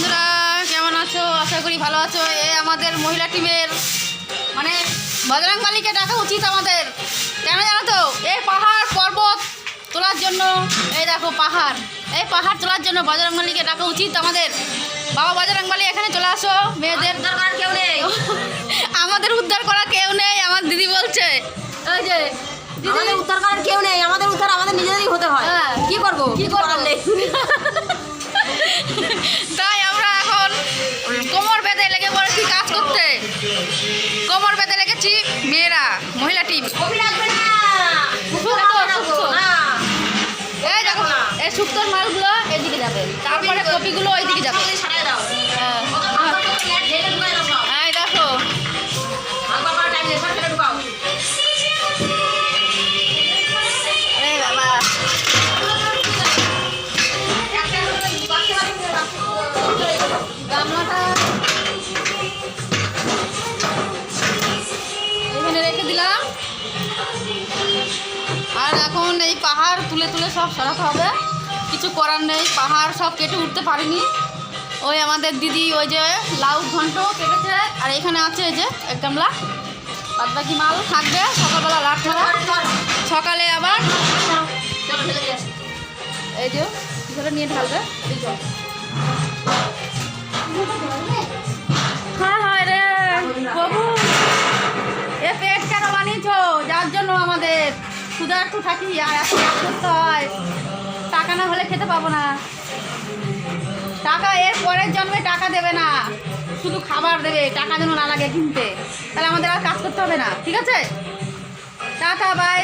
বন্ধুরা কেমন আছো? আশা করি ভালো আছো। এ আমাদের মহিলা টিমের মানে বজরং বালিকে ডাকা উচিত আমাদের। কেন জানো তো? এই পাহাড় পর্বত তোলার জন্য এই দেখো পাহাড়। এই পাহাড় তোলার জন্য বজরং বালিকে ডাকা উচিত আমাদের। বাবা বজরং বালি এখানে চলে আসো। মেয়েদের দরকার কেউ নেই। আমাদের উদ্ধার করা কেউ নেই আমার দিদি বলছে। ওই যে দিদি উদ্ধার করার কেউ নেই আমাদের উদ্ধার আমাদের নিজেদেরই হতে হয়। হ্যাঁ। কি করব? কি? করার নেই। তাই আরে এখন এই পাহাড় তুলে তুলে সব সরাতে হবে। কিছু করার নেই, পাহাড় সব কেটে উঠতে পারিনি। ওই আমাদের দিদি ওই যে লাউ ঘন্ট কেটেছে, আর এখানে আছে এই যে এক গামলা। বাদ বাকি মাল থাকবে, সকালবেলা রাত সকালে আবার। এই যে, ধরে নিয়ে ঢালবে, এই যে। হ্যাঁ রে এ পেট বানিয়েছো? যার জন্য আমাদের ক্ষুধার্ত থাকি আর এত হয়। টাকা না হলে খেতে পাবো না। টাকা এর পরের জন্মে টাকা দেবে না। শুধু খাবার দেবে, টাকা যেন না লাগে কিনতে। তাহলে আমাদের আর কাজ করতে হবে না ঠিক আছে? Tata bye